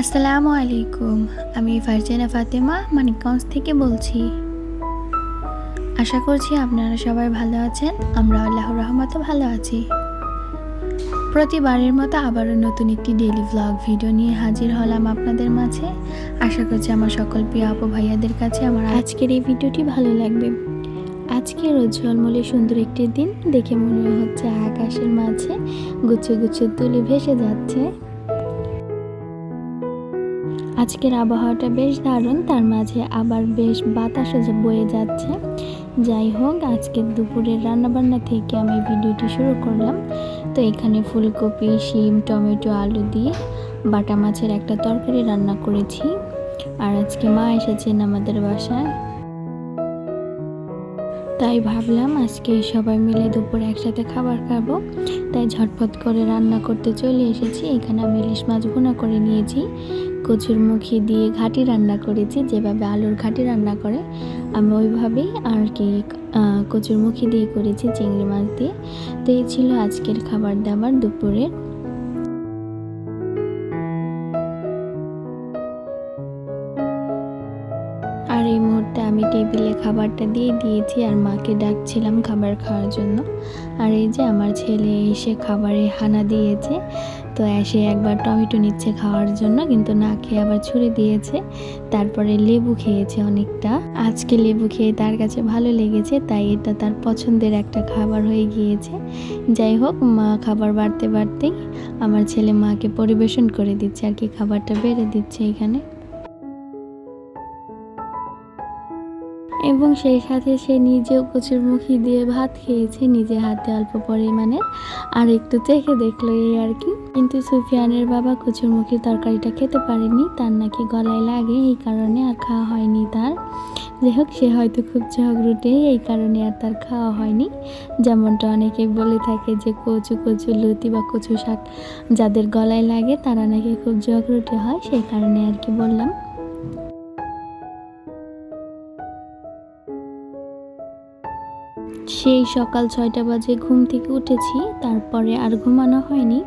আসসালামু আলাইকুম, আমি ফারজানা ফাতেমা, মানিকগঞ্জ থেকে বলছি। আশা করছি আপনারা সবাই ভালো আছেন, আমরা আল্লাহর রহমতে ভালো আছি। প্রতিবারের মতো আবারও নতুন একটি ডেলি ভ্লগ ভিডিও নিয়ে হাজির হলাম আপনাদের মাঝে। আশা করছি আমার সকল প্রিয় আপু ভাইয়াদের কাছে আমার আজকের এই ভিডিওটি ভালো লাগবে। আজকে রোজ ঝলমলে সুন্দর একটি দিন দেখে মনে হচ্ছে আকাশের মাঝে গুচ্ছে গুচ্ছে তুলি ভেসে যাচ্ছে। আজকের আবহাওয়াটা বেশ দারুণ, তার মাঝে আবার বেশ বাতাসও যে বয়ে যাচ্ছে। যাই হোক আজকে দুপুরের রান্নাবান্না থেকে আমি ভিডিওটি শুরু করলাম। তো এখানে ফুলকপি, শিম, টমেটো, আলু দিয়ে বাটা মাছের একটা তরকারি রান্না করেছি। আর আজকে মা এসেছেন আমাদের বাসায়। তাই ভাবলাম আজকে সবাই মিলে দুপুরে একসাথে খাবার খাব। তাই ঝটপট করে রান্না করতে চলে এসেছি। এখানে আমি ইলিশ মাছ ভুনা করে নিয়েছি। কচুর মুখি দিয়ে ঘাটি রান্না করেছি, যেভাবে আলুর ঘাটি রান্না করে। আমি ওইভাবেই আর কি কচুর মুখি দিয়ে করেছি, চিংড়ি মাছ দিয়ে। তো এই ছিল আজকের খাবার দাবার দুপুরের। আমি টেবিলে খাবারটা দিয়ে দিয়েছি আর মাকে ডাকছিলাম খাবার খাওয়ার জন্য। আর এই যে আমার ছেলে এসে খাবারে হানা দিয়েছে। তো এসে একবার টমেটো নিচ্ছে খাওয়ার জন্য, কিন্তু না খেয়ে আবার ছুঁড়ে দিয়েছে। তারপরে লেবু খেয়েছে অনেকটা। আজকে লেবু খেয়ে তার কাছে ভালো লেগেছে, তাই এটা তার পছন্দের একটা খাবার হয়ে গিয়েছে। যাই হোক, মা খাবার বাড়তে বাড়তেই আমার ছেলে মাকে পরিবেশন করে দিচ্ছে আর কি, খাবারটা বেড়ে দিচ্ছে এখানে। এবং সেই সাথে সে নিজেও কচুর মুখি দিয়ে ভাত খেয়েছে, নিজে হাতে অল্প পরিমাণে। আর একটু চেখে দেখল এই আর কি। কিন্তু সুফিয়ানের বাবা কচুর মুখির তরকারিটা খেতে পারেনি, তার নাকি গলায় লাগে, এই কারণে আর খাওয়া হয়নি তার। যাই হোক, সে হয়তো খুব ঝগড়ুটে, এই কারণে আর তার খাওয়া হয়নি। যেমনটা অনেকে বলে থাকে যে কচু কচু লতি বা কচু শাক যাদের গলায় লাগে, তারা নাকি খুব ঝগড়ুটে হয়, সেই কারণে আর কি বললাম। সেই সকাল ছয়টা বাজে ঘুম থেকে উঠেছি, তারপরে আর ঘুমানো হয়নি।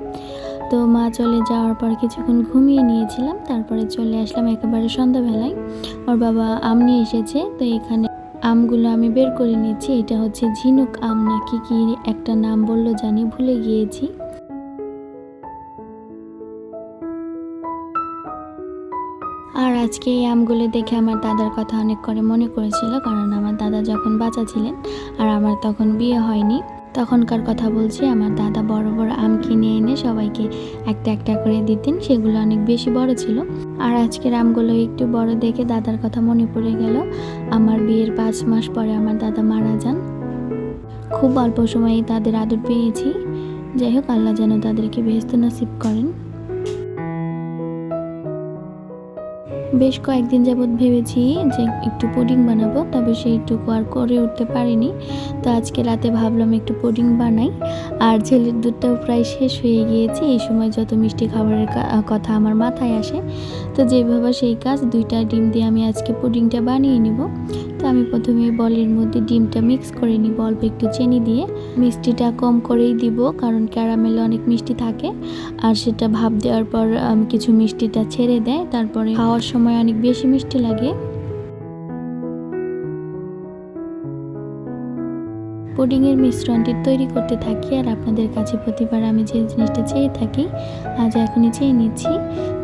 তো মা চলে যাওয়ার পর কিছুক্ষণ ঘুমিয়ে নিয়েছিলাম, তারপরে চলে আসলাম একেবারে সন্ধ্যাবেলায়। ওর বাবা আম নিয়ে এসেছে, তো এখানে আমগুলো আমি বের করে নিয়েছি, এটা হচ্ছে ঝিনুক আম নাকি কি একটা নাম বলল জানি, ভুলে গিয়েছি। আজকে এই আমগুলো দেখে আমার দাদার কথা অনেক করে মনে করেছিল, কারণ আমার দাদা যখন বাঁচা ছিলেন আর আমার তখন বিয়ে হয়নি, তখনকার কথা বলছি, আমার দাদা বড় বড় আম কিনে এনে সবাইকে একটা একটা করে দিতেন, সেগুলো অনেক বেশি বড় ছিল। আর আজকের আমগুলো একটু বড় দেখে দাদার কথা মনে পড়ে গেল। আমার বিয়ের পাঁচ মাস পরে আমার দাদা মারা যান। খুব অল্প সময়েই তাদের আদর পেয়েছি। যাই হোক, আল্লাহ যেন তাদেরকে বেহস্ত নসিব করেন। বেশ কয়েকদিন যাবৎ ভেবেছি যে একটু পুডিং বানাবো, তবে সেইটুকু আর করে উঠতে পারিনি। তো আজকে রাতে ভাবলাম একটু পুডিং বানাই। আর ছেলের দুধটাও প্রায় শেষ হয়ে গিয়েছে। এই সময় যত মিষ্টি খাবারের কথা আমার মাথায় আসে, তো যেভাবে সেই কাজ, দুইটা ডিম দিয়ে আমি আজকে পুডিংটা বানিয়ে নিব। তো আমি প্রথমে বলের মধ্যে ডিমটা মিক্স করে নিব, অল্প একটু চিনি দিয়ে। মিষ্টিটা কম করেই দিব, কারণ ক্যারামেলে অনেক মিষ্টি থাকে। আর সেটা ভাব দেওয়ার পর কিছু মিষ্টিটা ছেড়ে দেয়। তারপরে খাওয়ার সময় অনেক বেশি মিষ্টি লাগে। পুডিংয়ের মিশ্রণটি তৈরি করতে থাকি আর আপনাদের কাছে প্রতিবার আমি যে জিনিসটা চেয়ে থাকি, আজ এখনই চেয়ে নিচ্ছি।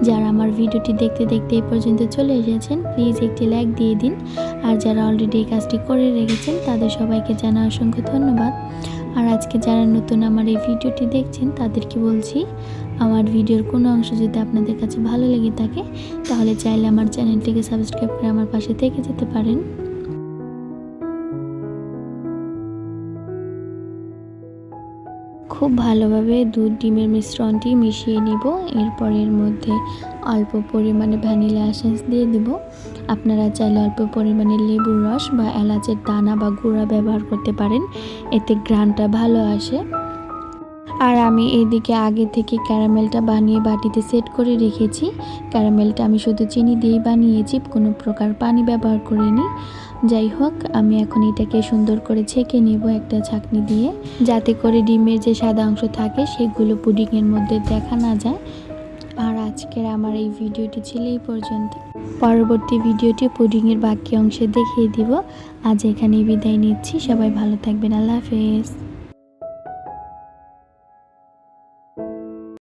যারা আমার ভিডিওটি দেখতে দেখতে এই পর্যন্ত চলে এসেছেন প্লিজ একটি লাইক দিয়ে দিন। আর যারা অলরেডি এই কাজটি করে রেখেছেন, তাদের সবাইকে জানা অসংখ্য ধন্যবাদ। আর আজকে যারা নতুন আমার এই ভিডিওটি দেখছেন, তাদেরকে বলছি আমার ভিডিওর কোনো অংশ যদি আপনাদের কাছে ভালো লেগে থাকে, তাহলে চাইলে আমার চ্যানেলটিকে সাবস্ক্রাইব করে আমার পাশে থেকে যেতে পারেন। খুব ভালোভাবে দুধ, ডিমের মিশ্রণটি মিশিয়ে নিব। এরপর এর মধ্যে অল্প পরিমাণে ভ্যানিলা এসেন্স দিয়ে দিব। আপনারা চাইলে অল্প পরিমাণে লেবুর রস বা এলাচের দানা বা গুঁড়া ব্যবহার করতে পারেন। এতে গ্রানটা ভালো আসে। আর আমি এইদিকে আগে থেকে ক্যারামেলটা বানিয়ে বাটিতে সেট করে রেখেছি। ক্যারামেলটা আমি শুধু চিনি দিয়েই বানিয়েছি, কোনো প্রকার পানি ব্যবহার করিনি। যাই হোক, আমি এখন এটাকে সুন্দর করে ছেঁকে নেব একটা ছাঁকনি দিয়ে, যাতে করে ডিমের যে সাদা অংশ থাকে সেগুলো পুডিংয়ের মধ্যে দেখা না যায়। আর আজকের আমার এই ভিডিওটি ছিল এই পর্যন্ত। পরবর্তী ভিডিওটি পুডিংয়ের বাকি অংশে দেখিয়ে দিব। আজ এখানে বিদায় নিচ্ছি। সবাই ভালো থাকবেন। আল্লাহ হাফেজ।